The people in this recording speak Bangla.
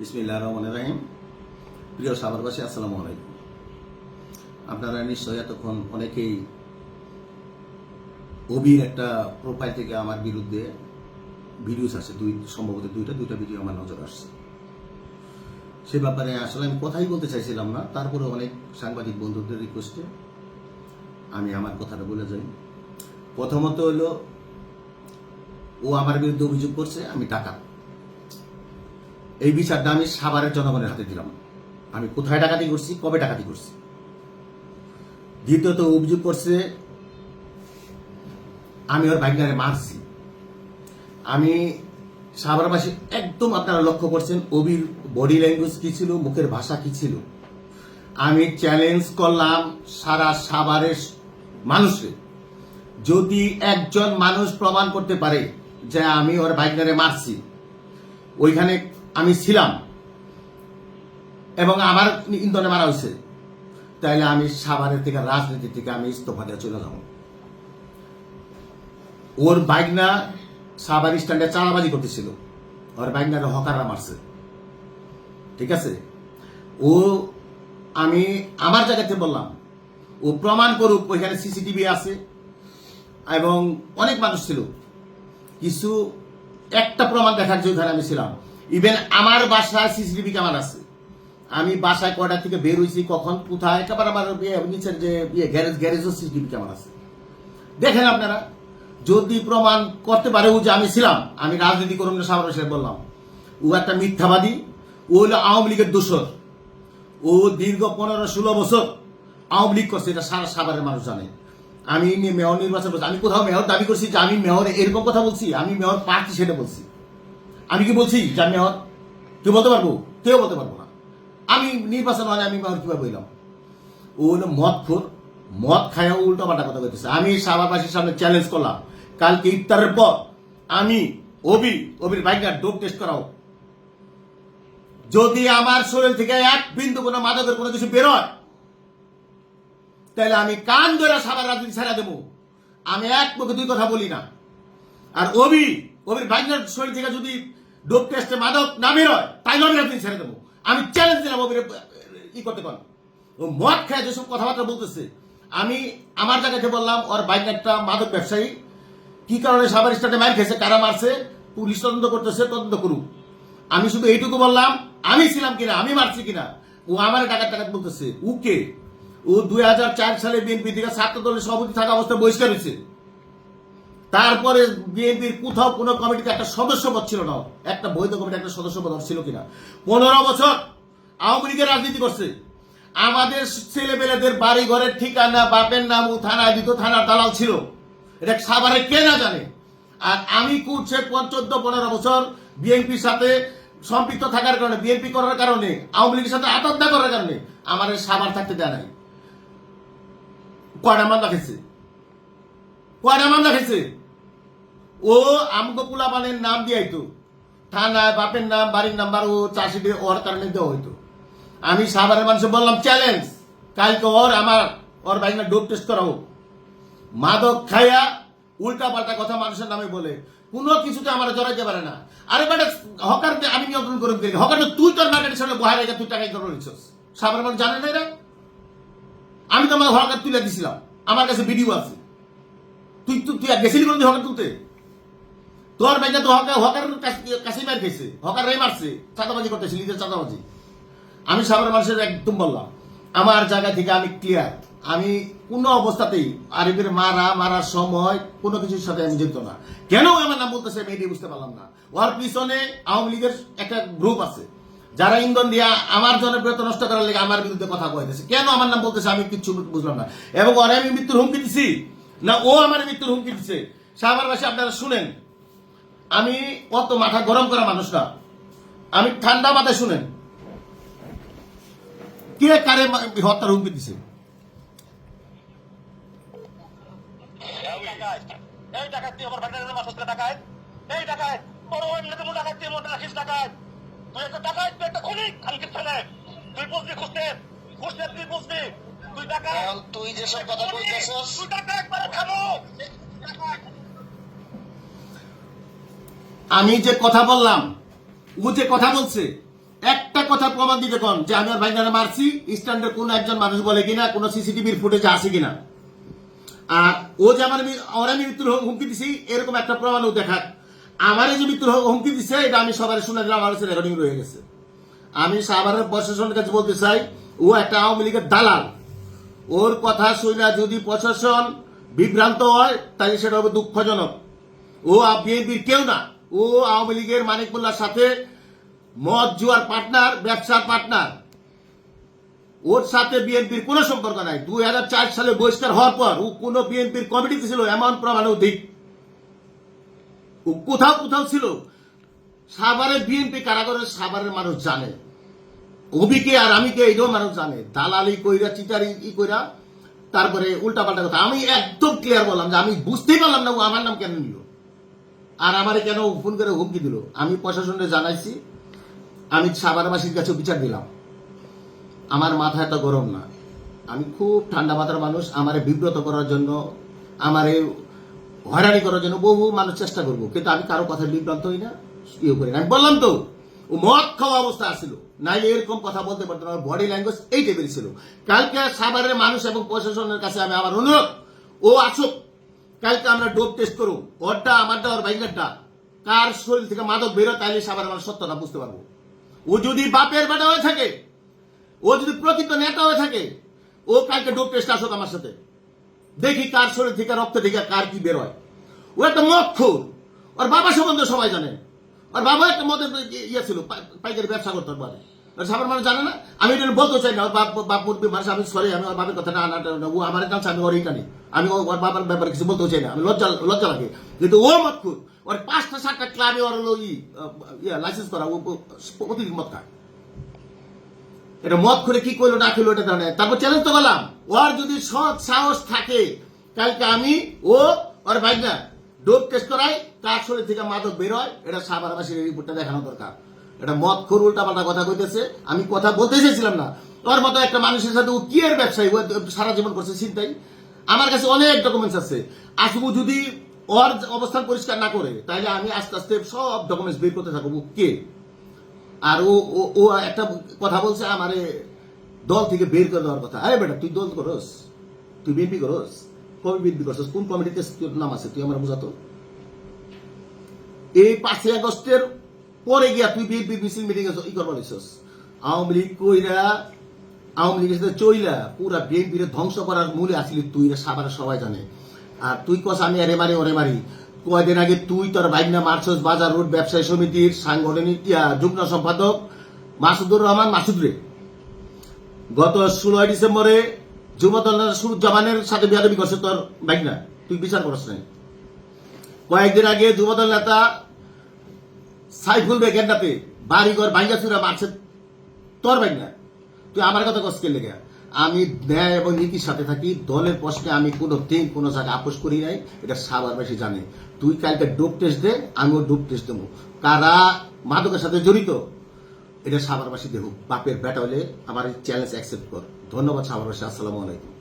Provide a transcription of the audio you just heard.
বিসমিল্লাহ রহমান রাহিম। প্রিয় সাভারবাসী আসসালামু আলাইকুম। আপনারা নিশ্চয়ই এতক্ষণ অনেকেই অবির একটা প্রোফাইল থেকে আমার বিরুদ্ধে ভিডিওস আছে। দুই, সম্ভবত দুইটা দুইটা ভিডিও আমার নজর আসছে। সে ব্যাপারে আসলে আমি কথাই বলতে চাইছিলাম না। তারপরে অনেক সাংবাদিক বন্ধুদের রিকোয়েস্টে আমি আমার কথাটা বলে যাই। প্রথমত হলো, ও আমার বিরুদ্ধে অভিযোগ করছে, আমি টাকা এই বিচারটা আমি সাভারের জনগণের হাতে দিলাম। আমি কোথায় ডাকাতি করছি, কবে ডাকাতি করছি? দ্বিতীয়ত অভিযোগ করছে, আমি ওর ভাগ্নারে মারছি। আমি সাভারবাসী একদম আপনারা লক্ষ্য করছেন অবির বডি ল্যাঙ্গুয়েজ কি ছিল, মুখের ভাষা কি ছিল। আমি চ্যালেঞ্জ করলাম সারা সাভারের মানুষকে। যদি একজন মানুষ প্রমাণ করতে পারে যে আমি ওর ভাগ্নারে মারছি, ওইখানে আমি ছিলাম। এবং আমার ইন্ধনে মারা হয়েছে। তাইলে আমি সাভারের থেকে রাজনীতি থেকে আমি ইস্তফা দিয়ে চলে যাব। ওর বাইকনা সাভার স্ট্যান্ডে চালাবাজি করতেছিল। ওর বাইকনারে হকাররা মারছে। ঠিক আছে? ও, আমি আমার জায়গাতে বললাম, ও প্রমাণ করুক, ওইখানে সিসিটিভি আছে। এবং অনেক মানুষ ছিল। কিছু একটা প্রমাণ দেখার জন্য আমি ছিলাম। ইভেন আমার বাসায় সিসিটিভি ক্যামেরা আছে। আমি বাসায় কয়টা থেকে বের হয়েছি কখন, কোথায়, একেবারে আমার ইয়ে নিচের যে গ্যারেজ গ্যারেজও সিসিটিভি ক্যামেরা আছে। দেখেন আপনারা, যদি প্রমাণ করতে পারে ও যে আমি ছিলাম, আমি রাজনীতি করুন না সামনে সাহেব বললাম। ও একটা মিথ্যাবাদী, ও হলো আওয়ামী লীগের দোষর। ও দীর্ঘ পনেরো ষোলো বছর আওয়ামী লীগ করছে, এটা সারা সাভারের মানুষ জানে। আমি মেয়র নির্বাচন করছি, আমি কোথাও মেয়র দাবি করছি যে আমি মেয়র এরকম কথা বলছি, আমি মেয়র প্রার্থী সেটা বলছি। আমি কি বলছি যে আমি মেয়র কেউ বলতে পারব? কেউ বলতে পারব না। আমি নির্বাচন হয় আমি মেয়র কীভাবে বললাম ও হলো মদ ফোর মদ খায় উল্টো পাল্টা কথা বলতেছে আমি সাভারবাসীর সামনে চ্যালেঞ্জ করলাম। কালকে ইফতারের পর আমি অবি অবির বাইকার ডোপ টেস্ট করাও। যদি আমার শরীর থেকে এক বিন্দু কোনো মাদকের কোনো কিছু বেরোয় তাহলে আমি কান ধরে সারা রাজনীতি ছেড়ে দেবো। আমি এক মুখে দুই কথা বলি না। আর অবি অবির বাইকের শরীর থেকে যদি ডোপ টেস্টে মাদক না বেরোয় তাইলে আমি রাজনীতি ছেড়ে দেবো। আমি চ্যালেঞ্জ দিলাম অবির ই করতে পার ও মদ খায় যেসব কথাবার্তা বলতেছে, আমি আমার জায়গাতে বললাম, ওর বাইক একটা মাদক ব্যবসায়ী, কি কারণে সাবার স্টার্টে মার খেয়েছে, কারা মারছে, পুলিশ তদন্ত করতেছে, তদন্ত করুক। আমি শুধু এইটুকু বললাম, আমি ছিলাম কিনা, আমি মারছি কিনা, ও আমার টাকা টাকা বলতেছে। উকে ও দুই হাজার চার সালে বিএনপি থেকে ছাত্র দলের সভাপতি থাকা অবস্থায় বহিষ্কার হয়েছে। তারপরে বিএনপির কোথাও কোনো কমিটিতে একটা সদস্য পদ ছিল না। একটা বৈধ কমিটি একটা সদস্য পদ ছিল কিনা। পনেরো বছর আওয়ামী লীগের রাজনীতি করছে। আমাদের ছেলেপেলেদের বাড়ি ঘরের ঠিকানা, বাপের নাম ও থানায় দিত থানার দালাল ছিল। এটা সাভারে কে না জানে। আর আমি কুটছে চোদ্দ, পনেরো বছর বিএনপির সাথে সম্পৃক্ত থাকার কারণে, বিএনপি করার কারণে, আওয়ামী লীগের সাথে আত্মহত্যা করার কারণে আমার সাভার থাকতে দেয় নাই। কয়টা মামলা খেয়েছে? কয়টা মামলা খেয়েছে? ও আমগো কুলাবানের নাম দিয়ে তো থানায় বাপের নাম, বাড়ির নাম্বার ও চাষি দিয়ে ওর কারণে দেওয়া হইতো। আমি সাভারের মানুষ বললাম, চ্যালেঞ্জ, কালকে ওর আমার, ওর বাইক ডোপ টেস্ট করা হোক। মাদক খাইয়া উল্টা পাল্টা কথা মানুষের নামে বলে। কোনো কিছুতে আমার জড়াইতে পারে না। আরে বেটা হকার আমি নিয়ন্ত্রণ করে দিই হকার তুই তোর মার্কেটের সামনে বহাই রেখে তুই টাকাই করে নিচ্ছিস সাভারের মানুষ জানে না আমি তো আমার হকার তুলে দিছিলাম। আমার কাছে ভিডিও আছে। তুই তুই গেছিলি কোনদিন হকার তুলতে? তোর ব্যাংকে তো হকার হকার কাছে মার খেয়েছে হকার রে মারছে, চাঁদাবাজি করতেছে, নিজের চাঁদাবাজি। আমি সাধারণ মানুষের একদম বললাম, আমার জায়গা থেকে আমি ক্লিয়ার আমি কোনো অবস্থাতেই আরিফের মারা, মারার সময় কোনো কিছুর সাথে আমি জড়িত না। কেন আমার নাম বলতেছে আমি বুঝতে পারলাম না। ওর পিছনে আওয়ামী লীগের একটা গ্রুপ আছে, যারা ইন্ধন দিয়া আমার জনপ্রিয়তা নষ্ট করার লেগে আমার বিরুদ্ধে কথা কইতেছে। কেন আমার নাম বলতেছে আমি কিচ্ছু বুঝলাম না। এবং ওরে আমি মৃত্যুর হুমকি দিছি, না ও আমার মৃত্যুর হুমকি দিছে। সাভারবাসী আপনারা শুনেন আমি অত মাথা গরম করা মানুষ না আমি ঠান্ডা মাথায় শুনেন। কে কারে হত্যার হুমকি দিছে? তুই যেসব কথা বলতেছস তুই টাকা একবারে খামো আমি যে কথা বললাম, ও যে কথা বলছে, একটা কথা প্রমাণ দিতে কোন, যে আমি ভাইনারে মারছি স্ট্যান্ডের কোন একজন মানুষ বলে কিনা, কোন সিসিটিভির ফুটেজ আছে কিনা। আর ও যে আমার আমার আমি মৃত্যুর হুমকি দিছি, এরকম একটা প্রমাণও দেখাক। আমার যে মৃত্যুর হুম- হুমকি দিছে, এটা আমি সবার শুনে দিলাম, আমার রেকর্ডিং রয়ে গেছে। আমি সাভারের প্রশাসনের কাছে বলতে চাই, ও একটা আওয়ামী লীগের দালাল। ওর কথা শুনে যদি প্রশাসন বিভ্রান্ত হয়, তাহলে সেটা হবে দুঃখজনক। ও বিএনপির কেউ না। ও আওয়ামী লীগের মানিক মোল্লার সাথে মদ জুয়ার পার্টনার, ব্যবসার পার্টনার। ওর সাথে বিএনপির কোনো সম্পর্ক নাই। দুই হাজার চার সালে বহিষ্কার হওয়ার পর ও কোন বিএনপির কমিটিতে ছিল, এমন প্রমাণ অধিক ও কোথাও কোথাও ছিল। সাভারের বিএনপি কারাগারের সাভারের মানুষ জানে। অবিকে আর আমিকে এইটাও মানুষ জানে। দালালি কইরা, চিটারি ই কইরা, তারপরে উল্টা পাল্টা কথা। আমি একদম ক্লিয়ার বললাম যে আমি বুঝতেই পারলাম না ও আমার নাম কেন নিল। আর আমারে কেন ফোন করে হুমকি দিল? আমি প্রশাসনে জানাইছি, আমি সাভারবাসীর কাছে বিচার দিলাম। আমার মাথা এত গরম না। আমি খুব ঠান্ডা মাথার মানুষ, আমারে বিব্রত করার জন্য, আমারে হয়রানি করার জন্য বহু মানুষ চেষ্টা করব। কিন্তু আমি কারও কথা বিভ্রান্ত হই না ইয়ে করি না। আমি বললাম তো, ও মদ খাওয়া অবস্থা আসছিল নাইলে এরকম কথা বলতে পারতো না বডি ল্যাঙ্গুয়েজ এই টাইপের ছিল। কালকে সাভারের মানুষ এবং প্রশাসনের কাছে আমি আমার অনুরোধ, ও আসুক। কালকে আমরা ডোপ টেস্ট করুন ওরটা আমারটা ওর বাইকারটা। কার শরীর থেকে মাদক বেরো তাহলে সাভারের মানুষ সত্যটা বুঝতে পারব। ও যদি বাপের বেটা হয়ে থাকে, ও যদি প্রকৃত নেতা হয়ে থাকে, ও কালকে ডোপ টেস্ট আসুক আমার সাথে। দেখি কার শরীর থেকে, রক্ত থেকে কার কি বেরোয়। ও একটা মক্ষুর। ওর বাবা সম্বন্ধে সবাই জানে। ওর বাবা একটা মদের ইয়ে ছিল পাইকারি ব্যবসা করতে পারে মানুষ জানে না? আমি এটা বলতে চাই না, বাপ বাপ মানুষ, আমি সরি আমি ওর বাপের কথা না আনা ও আমার কাছে আমি ওর এইটা নেই। আমি ওর ব্যাপারে কিছু বলতে চাই না। আমি লজ্জা লজ্জা লাগে। কিন্তু ও মক্ষুর ওর পাঁচটা সাতটা ক্লাবে ওর ইয়ে লাইসেন্স করা, ও প্রতিদিন খায়। এটা মদ করে কি করল, না করল, এটা তারপর চ্যালেঞ্জ তো বললাম ওর যদি সৎ সাহস থাকে, কালকে আমি, ও, ওর ভাই না ডোপ টেস্ট করাই কার শরীর থেকে মাদক বেরোয় এটা সাবারবাসীর রিপোর্টটা দেখানো দরকার। এটা মদ খোর উল্টা পাল্টা কথা কইতেছে, আমি কথা বলতে চাইছিলাম না। ওর মতো একটা মানুষের সাথে ও কি এর ব্যবসায়ী? সারা জীবন করছে চিন্তাই আমার কাছে অনেক ডকুমেন্টস আছে। আসবু যদি ওর অবস্থান পরিষ্কার না করে, তাহলে আমি আস্তে আস্তে সব ডকুমেন্টস বের করতে থাকব। কে? আর ও, ও- একটা কথা বলছে আমারে, দল থেকে বের করে দেওয়ার কথা। আরে বেটা, তুই দল করস? তুই বিএনপি করস? কবে বিএনপি করছিস কোন কমিটিতে তোর নাম আছে? তুই আমার বুঝাতো এই পাঁচই আগস্টের পরে গিয়া তুই বিএনপি মিটিং ই করবার লিখছস আওয়ামী লীগ কইরা, আওয়ামী লীগের সাথে চইলা পুরা বিএনপির ধ্বংস করার মূলে আসলি তুই সাবার সবাই জানে। আর তুই কস আমি এরে মারি, ওরে মারি। কয়দিন আগে তুই তোর বাইকনা মার্চস বাজার রোড ব্যবসায়ী সমিতির সাংগঠনিক যুগ্ম সম্পাদক মাসুদুর রহমান মাসুদ রে। গত ষোলোই ডিসেম্বরে যুবদল জামানের সাথে বিয়াদবি করছে তোর বাইকনা তুই বিচার করস নাই। কয়েকদিন আগে যুবদল নেতা সাইফুল বেগেন্ডাতে বাড়িঘর ভাঙ্গা চুরা মারছে। তোর বাইকনা তুই আমার কথা কষ্ট লেগে? আমি ন্যায় এবং নীতির সাথে থাকি। দলের প্রশ্নে আমি কোনো দিন কোনো জায়গায় আপোষ করি নাই। এটা সাবার বেশি জানে। তুই কালকে ডোপ টেস্ট দে, আমিও ডোপ টেস্ট দেবো। কারা মাদকের সাথে জড়িত? এটা সাবারবাসী দেখুক। বাপের বেটা হলে আমার চ্যালেঞ্জ অ্যাকসেপ্ট কর। ধন্যবাদ সাবারবাসী আসসালামু আলাইকুম।